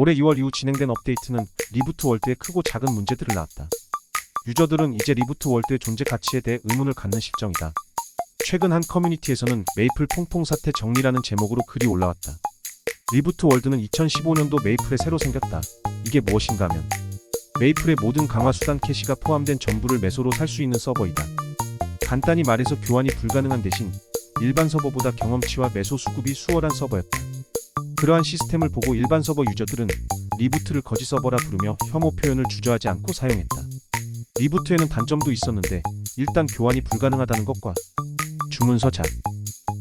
올해 2월 이후 진행된 업데이트는 리부트 월드에 크고 작은 문제들을 낳았다. 유저들은 이제 리부트 월드의 존재 가치에 대해 의문을 갖는 실정이다. 최근 한 커뮤니티에서는 메이플 퐁퐁 사태 정리라는 제목으로 글이 올라왔다. 리부트 월드는 2015년도 메이플에 새로 생겼다. 이게 무엇인가 하면 메이플의 모든 강화 수단 캐시가 포함된 전부를 매소로 살 수 있는 서버이다. 간단히 말해서 교환이 불가능한 대신 일반 서버보다 경험치와 매소 수급이 수월한 서버였다. 그러한 시스템을 보고 일반 서버 유저들은 리부트를 거지 서버라 부르며 혐오 표현을 주저하지 않고 사용했다. 리부트에는 단점도 있었는데 일단 교환이 불가능하다는 것과 주문서 잘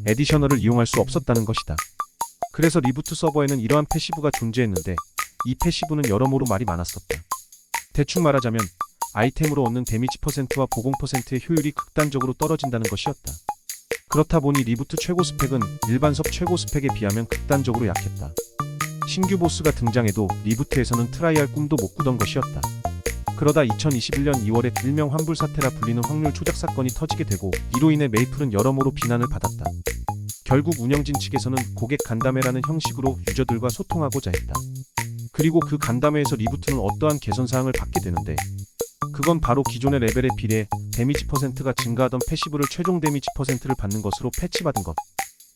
에디셔널을 이용할 수 없었다는 것이다. 그래서 리부트 서버에는 이러한 패시브가 존재했는데 이 패시브는 여러모로 말이 많았었다. 대충 말하자면 아이템으로 얻는 데미지 퍼센트와 보공 퍼센트의 효율이 극단적으로 떨어진다는 것이었다. 그렇다 보니 리부트 최고 스펙은 일반 섭 최고 스펙에 비하면 극단적으로 약했다. 신규 보스가 등장해도 리부트에서는 트라이할 꿈도 못 꾸던 것이었다. 그러다 2021년 2월에 일명 환불 사태라 불리는 확률 조작 사건이 터지게 되고 이로 인해 메이플은 여러모로 비난을 받았다. 결국 운영진 측에서는 고객 간담회라는 형식으로 유저들과 소통하고자 했다. 그리고 그 간담회에서 리부트는 어떠한 개선 사항을 받게 되는데 그건 바로 기존의 레벨에 비례 데미지 퍼센트가 증가하던 패시브를 최종 데미지 퍼센트를 받는 것으로 패치받은 것.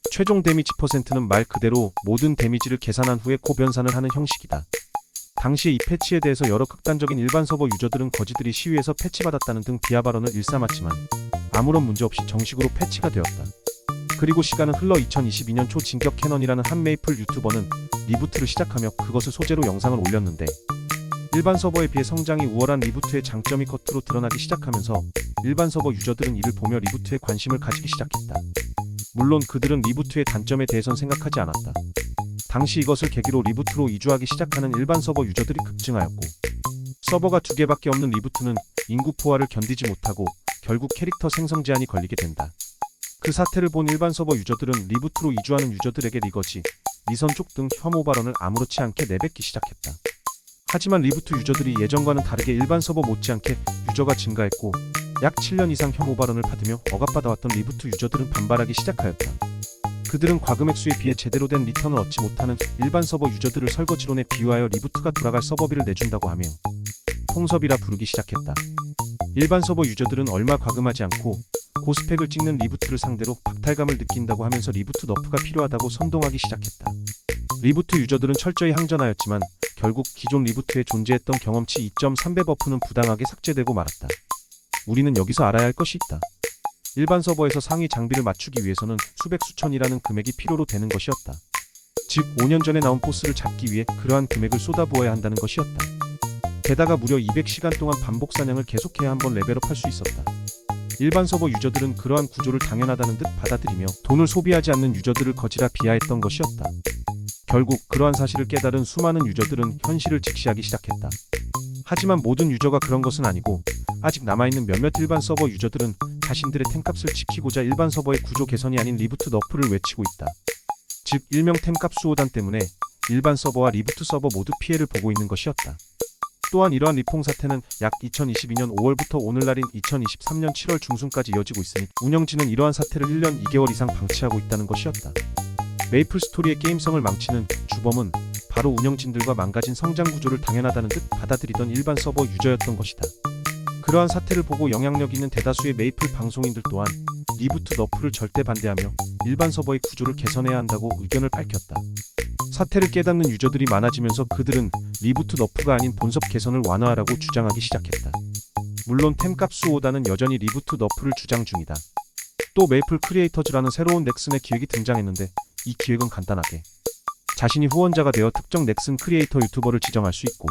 최종 데미지 퍼센트는 말 그대로 모든 데미지를 계산한 후에 코변산을 하는 형식이다. 당시에 이 패치에 대해서 여러 극단적인 일반 서버 유저들은 거지들이 시위에서 패치받았다는 등 비하 발언을 일삼았지만 아무런 문제 없이 정식으로 패치가 되었다. 그리고 시간은 흘러 2022년 초 진격 캐넌이라는 한 메이플 유튜버는 리부트를 시작하며 그것을 소재로 영상을 올렸는데 일반 서버에 비해 성장이 우월한 리부트의 장점이 겉으로 드러나기 시작하면서 일반 서버 유저들은 이를 보며 리부트에 관심을 가지기 시작했다. 물론 그들은 리부트의 단점에 대해선 생각하지 않았다. 당시 이것을 계기로 리부트로 이주하기 시작하는 일반 서버 유저들이 급증하였고 서버가 두 개밖에 없는 리부트는 인구 포화를 견디지 못하고 결국 캐릭터 생성 제한이 걸리게 된다. 그 사태를 본 일반 서버 유저들은 리부트로 이주하는 유저들에게 리거지, 리선족 등 혐오 발언을 아무렇지 않게 내뱉기 시작했다. 하지만 리부트 유저들이 예전과는 다르게 일반 서버 못지않게 유저가 증가했고 약 7년 이상 혐오 발언을 받으며 억압받아왔던 리부트 유저들은 반발하기 시작하였다. 그들은 과금액수에 비해 제대로 된 리턴을 얻지 못하는 일반 서버 유저들을 설거지론에 비유하여 리부트가 돌아갈 서버비를 내준다고 하며 통섭이라 부르기 시작했다. 일반 서버 유저들은 얼마 과금하지 않고 고스펙을 찍는 리부트를 상대로 박탈감을 느낀다고 하면서 리부트 너프가 필요하다고 선동하기 시작했다. 리부트 유저들은 철저히 항전하였지만 결국 기존 리부트에 존재했던 경험치 2.3배 버프는 부당하게 삭제되고 말았다. 우리는 여기서 알아야 할 것이 있다. 일반 서버에서 상위 장비를 맞추기 위해서는 수백 수천이라는 금액이 필요로 되는 것이었다. 즉 5년 전에 나온 보스를 잡기 위해 그러한 금액을 쏟아부어야 한다는 것이었다. 게다가 무려 200시간 동안 반복 사냥을 계속해야 한 번 레벨업할 수 있었다. 일반 서버 유저들은 그러한 구조를 당연하다는 듯 받아들이며 돈을 소비하지 않는 유저들을 거지라 비하했던 것이었다. 결국 그러한 사실을 깨달은 수많은 유저들은 현실을 직시하기 시작했다. 하지만 모든 유저가 그런 것은 아니고 아직 남아있는 몇몇 일반 서버 유저들은 자신들의 템값을 지키고자 일반 서버의 구조 개선이 아닌 리부트 너프를 외치고 있다. 즉 일명 템값 수호단 때문에 일반 서버와 리부트 서버 모두 피해를 보고 있는 것이었다. 또한 이러한 리퐁 사태는 약 2022년 5월부터 오늘날인 2023년 7월 중순까지 이어지고 있으니 운영진은 이러한 사태를 1년 2개월 이상 방치하고 있다는 것이었다. 메이플 스토리의 게임성을 망치는 주범은 바로 운영진들과 망가진 성장 구조를 당연하다는 듯 받아들이던 일반 서버 유저였던 것이다. 그러한 사태를 보고 영향력 있는 대다수의 메이플 방송인들 또한 리부트 너프를 절대 반대하며 일반 서버의 구조를 개선해야 한다고 의견을 밝혔다. 사태를 깨닫는 유저들이 많아지면서 그들은 리부트 너프가 아닌 본섭 개선을 완화하라고 주장하기 시작했다. 물론 템값 수호다는 여전히 리부트 너프를 주장 중이다. 또 메이플 크리에이터즈라는 새로운 넥슨의 기획이 등장했는데 이 기획은 간단하게 자신이 후원자가 되어 특정 넥슨 크리에이터 유튜버를 지정할 수 있고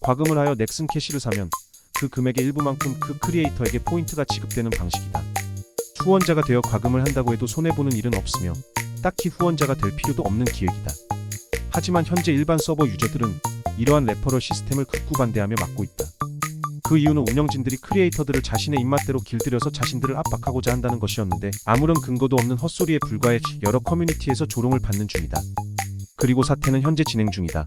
과금을 하여 넥슨 캐시를 사면 그 금액의 일부만큼 그 크리에이터에게 포인트가 지급되는 방식이다. 후원자가 되어 과금을 한다고 해도 손해보는 일은 없으며 딱히 후원자가 될 필요도 없는 기획이다. 하지만 현재 일반 서버 유저들은 이러한 레퍼럴 시스템을 극구 반대하며 막고 있다. 그 이유는 운영진들이 크리에이터들을 자신의 입맛대로 길들여서 자신들을 압박하고자 한다는 것이었는데 아무런 근거도 없는 헛소리에 불과해 여러 커뮤니티에서 조롱을 받는 중이다. 그리고 사태는 현재 진행 중이다.